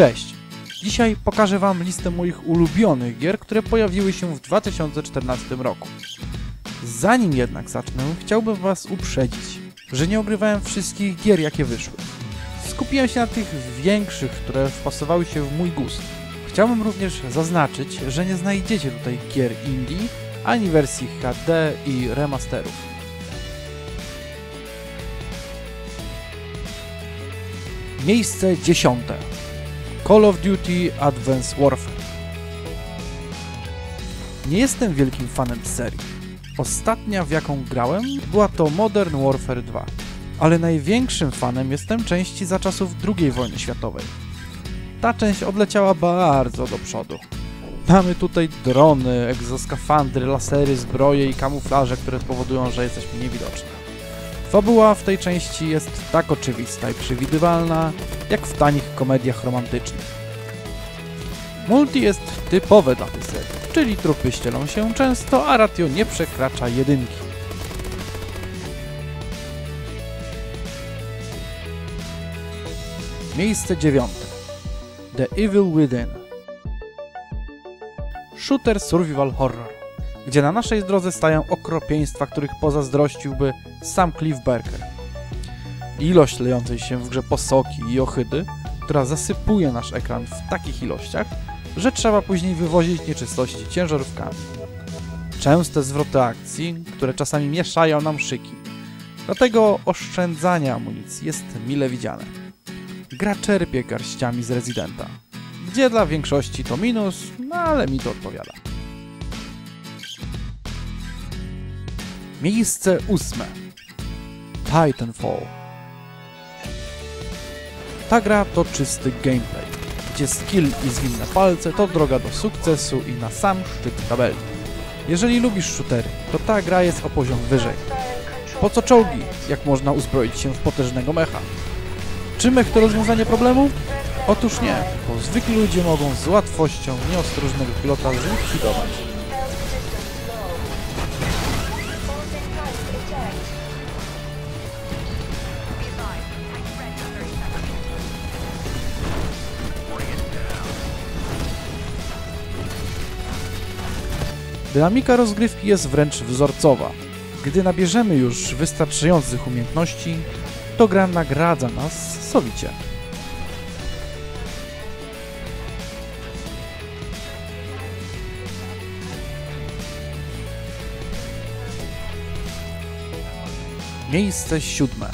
Cześć! Dzisiaj pokażę Wam listę moich ulubionych gier, które pojawiły się w 2014 roku. Zanim jednak zacznę, chciałbym Was uprzedzić, że nie ogrywałem wszystkich gier, jakie wyszły. Skupiłem się na tych większych, które wpasowały się w mój gust. Chciałbym również zaznaczyć, że nie znajdziecie tutaj gier indie, ani wersji HD i remasterów. Miejsce dziesiąte. Call of Duty Advanced Warfare. Nie jestem wielkim fanem serii. Ostatnia w jaką grałem była to Modern Warfare 2, ale największym fanem jestem części za czasów II wojny światowej. Ta część odleciała bardzo do przodu. Mamy tutaj drony, egzoskafandry, lasery, zbroje i kamuflaże, które powodują, że jesteśmy niewidoczni. Fabuła w tej części jest tak oczywista i przewidywalna, jak w tanich komediach romantycznych. Multi jest typowe dla tej serii, czyli trupy ścielą się często, a ratio nie przekracza jedynki. Miejsce dziewiąte. The Evil Within. Shooter survival horror, gdzie na naszej drodze stają okropieństwa, których pozazdrościłby sam Cliff Barker. Ilość lejącej się w grze posoki i ohydy, która zasypuje nasz ekran w takich ilościach, że trzeba później wywozić nieczystości ciężarówkami. Częste zwroty akcji, które czasami mieszają nam szyki. Dlatego oszczędzanie amunicji jest mile widziane. Gra czerpie garściami z rezydenta, gdzie dla większości to minus, no ale mi to odpowiada. Miejsce ósme. Titanfall. Ta gra to czysty gameplay, gdzie skill i zwinne palce to droga do sukcesu i na sam szczyt tabeli. Jeżeli lubisz shootery, to ta gra jest o poziom wyżej. Po co czołgi, jak można uzbroić się w potężnego mecha? Czy mech to rozwiązanie problemu? Otóż nie, bo zwykli ludzie mogą z łatwością nieostrożnego pilota zlikwidować. Dynamika rozgrywki jest wręcz wzorcowa. Gdy nabierzemy już wystarczających umiejętności, to gra nagradza nas sowicie. Miejsce siódme.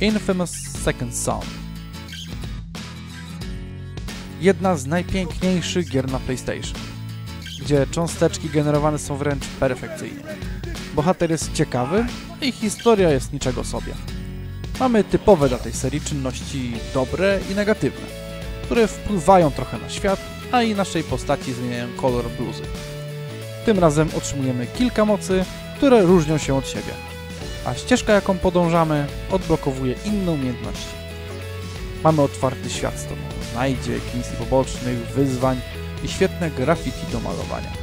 Infamous Second Son. Jedna z najpiękniejszych gier na PlayStation, gdzie cząsteczki generowane są wręcz perfekcyjnie. Bohater jest ciekawy i historia jest niczego sobie. Mamy typowe dla tej serii czynności dobre i negatywne, które wpływają trochę na świat, a i naszej postaci zmieniają kolor bluzy. Tym razem otrzymujemy kilka mocy, które różnią się od siebie, a ścieżka jaką podążamy odblokowuje inne umiejętności. Mamy otwarty świat z tobą, znajdziek, misji pobocznych, wyzwań i świetne graffiti do malowania.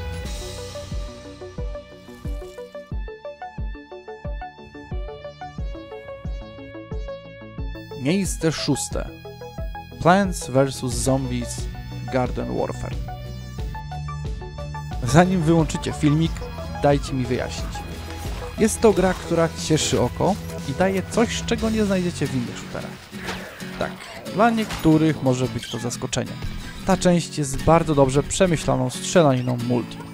Miejsce szóste. Plants vs. Zombies Garden Warfare. Zanim wyłączycie filmik, dajcie mi wyjaśnić. Jest to gra, która cieszy oko i daje coś, czego nie znajdziecie w innych shooterach. Tak, dla niektórych może być to zaskoczenie. Ta część jest bardzo dobrze przemyślaną strzelaniną multi.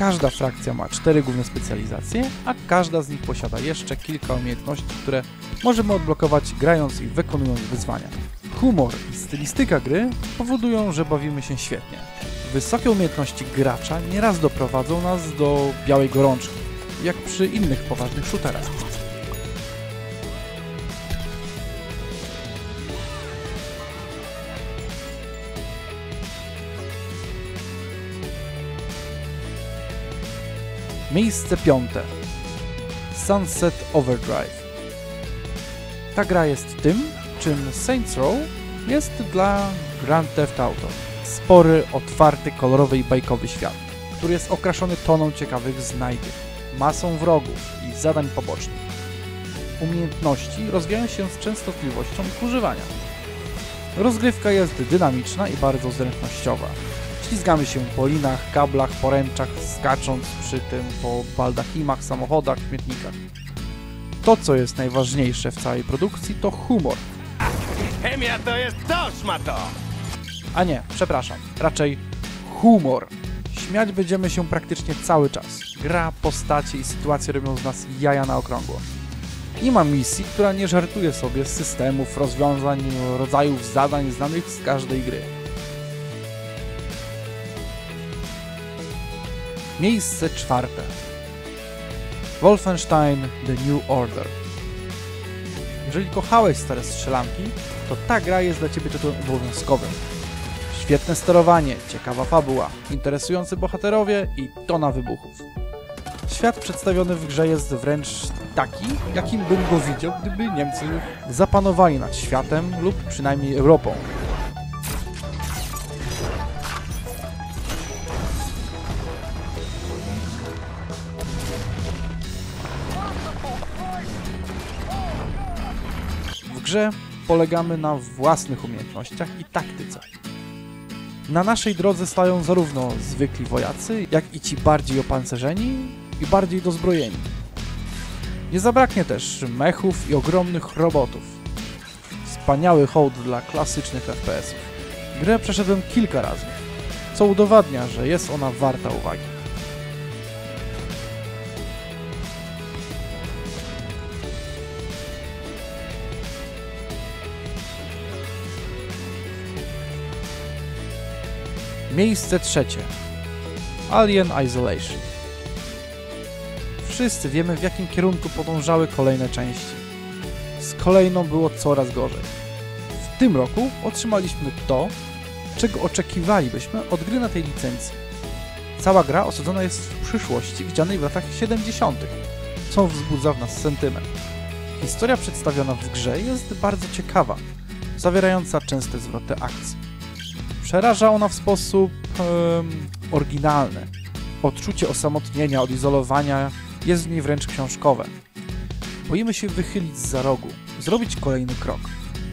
Każda frakcja ma cztery główne specjalizacje, a każda z nich posiada jeszcze kilka umiejętności, które możemy odblokować grając i wykonując wyzwania. Humor i stylistyka gry powodują, że bawimy się świetnie. Wysokie umiejętności gracza nieraz doprowadzą nas do białej gorączki, jak przy innych poważnych shooterach. Miejsce piąte. Sunset Overdrive. Ta gra jest tym, czym Saints Row jest dla Grand Theft Auto. Spory, otwarty, kolorowy i bajkowy świat. który jest okraszony toną ciekawych znajdziek, masą wrogów i zadań pobocznych. Umiejętności rozwijają się z częstotliwością ich używania. Rozgrywka jest dynamiczna i bardzo zręcznościowa. Ślizgamy się po linach, kablach, poręczach, skacząc przy tym po baldachimach, samochodach, śmietnikach. To, co jest najważniejsze w całej produkcji, to humor. Chemia to jest to, szmato! A nie, przepraszam, raczej humor. Śmiać będziemy się praktycznie cały czas. Gra, postacie i sytuacje robią z nas jaja na okrągło. Nie ma misji, która nie żartuje sobie z systemów, rozwiązań, rodzajów zadań znanych z każdej gry. Miejsce czwarte. Wolfenstein The New Order. Jeżeli kochałeś stare strzelanki, to ta gra jest dla Ciebie tytułem obowiązkowym. Świetne sterowanie, ciekawa fabuła, interesujący bohaterowie i tona wybuchów. Świat przedstawiony w grze jest wręcz taki, jakim bym go widział, gdyby Niemcy zapanowali nad światem lub przynajmniej Europą. Grze polegamy na własnych umiejętnościach i taktyce. Na naszej drodze stają zarówno zwykli wojacy, jak i ci bardziej opancerzeni i bardziej dozbrojeni. Nie zabraknie też mechów i ogromnych robotów. Wspaniały hołd dla klasycznych FPS-ów. Grę przeszedłem kilka razy, co udowadnia, że jest ona warta uwagi. Miejsce trzecie. Alien Isolation. Wszyscy wiemy, w jakim kierunku podążały kolejne części. Z kolejną było coraz gorzej. W tym roku otrzymaliśmy to, czego oczekiwalibyśmy od gry na tej licencji. Cała gra osadzona jest w przyszłości widzianej w latach 70., co wzbudza w nas sentyment. Historia przedstawiona w grze jest bardzo ciekawa, zawierająca częste zwroty akcji. Przeraża ona w sposób oryginalny. Odczucie osamotnienia, odizolowania jest w niej wręcz książkowe. Boimy się wychylić za rogu, zrobić kolejny krok,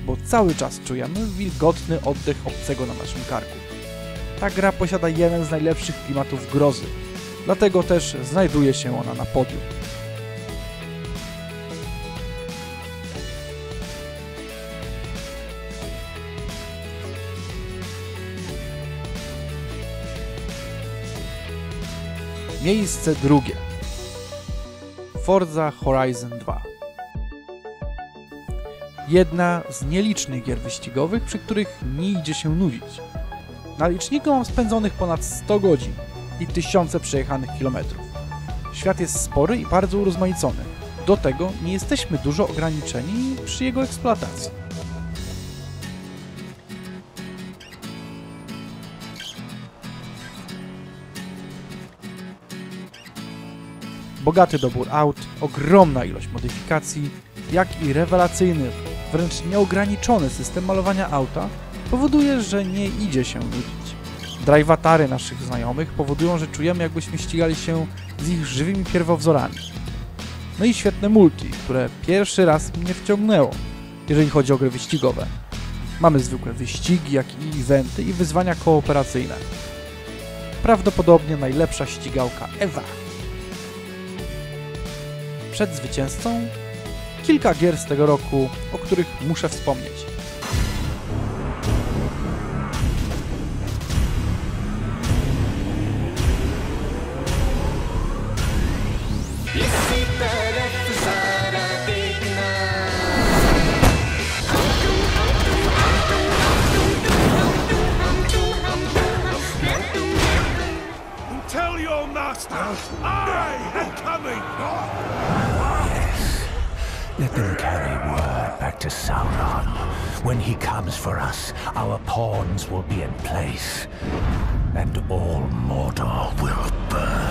bo cały czas czujemy wilgotny oddech obcego na naszym karku. Ta gra posiada jeden z najlepszych klimatów grozy, dlatego też znajduje się ona na podium. Miejsce drugie. Forza Horizon 2. Jedna z nielicznych gier wyścigowych, przy których nie idzie się nudzić. Na liczniku mam spędzonych ponad 100 godzin i tysiące przejechanych kilometrów. Świat jest spory i bardzo urozmaicony. Do tego nie jesteśmy dużo ograniczeni przy jego eksploatacji. Bogaty dobór aut, ogromna ilość modyfikacji, jak i rewelacyjny, wręcz nieograniczony system malowania auta powoduje, że nie idzie się nudzić. Drivatary naszych znajomych powodują, że czujemy jakbyśmy ścigali się z ich żywymi pierwowzorami. No i świetne multi, które pierwszy raz mnie wciągnęło, jeżeli chodzi o gry wyścigowe. Mamy zwykłe wyścigi, jak i eventy i wyzwania kooperacyjne. Prawdopodobnie najlepsza ścigałka ever. Przed zwycięzcą kilka gier z tego roku, o których muszę wspomnieć. Master I am coming! Let them carry word back to Sauron. When he comes for us, our pawns will be in place, and all Mordor will burn.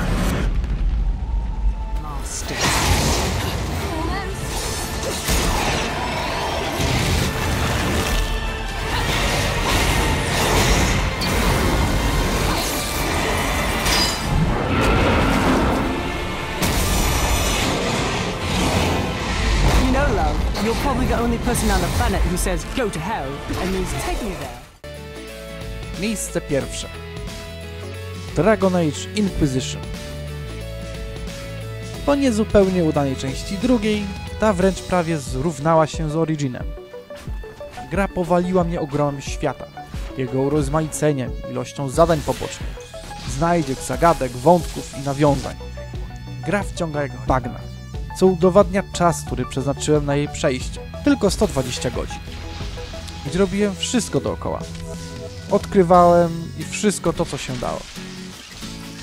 Person on the planet who says go to hell and means take me there. Miejsce pierwsze. Dragon Age Inquisition. Po niezupełnie udanej części drugiej, ta wręcz prawie zrównała się z Originem. Gra powaliła mnie ogromem świata, jego urozmaiceniem, ilością zadań pobocznych, znajdziek, zagadek, wątków i nawiązań. Gra wciąga jak bagna, co udowadnia czas, który przeznaczyłem na jej przejście. Tylko 120 godzin. Gdzie robiłem wszystko dookoła, odkrywałem i wszystko to, co się dało.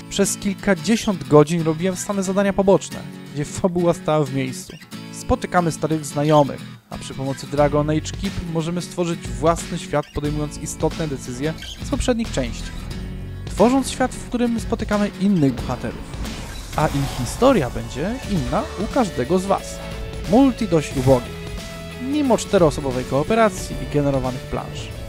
Przez kilkadziesiąt godzin robiłem same zadania poboczne, gdzie fabuła stała w miejscu. Spotykamy starych znajomych, a przy pomocy Dragon Age Keep możemy stworzyć własny świat, podejmując istotne decyzje z poprzednich części. Tworząc świat, w którym spotykamy innych bohaterów, a ich historia będzie inna u każdego z Was. Multi dość ubogie, mimo czteroosobowej kooperacji i generowanych plansz.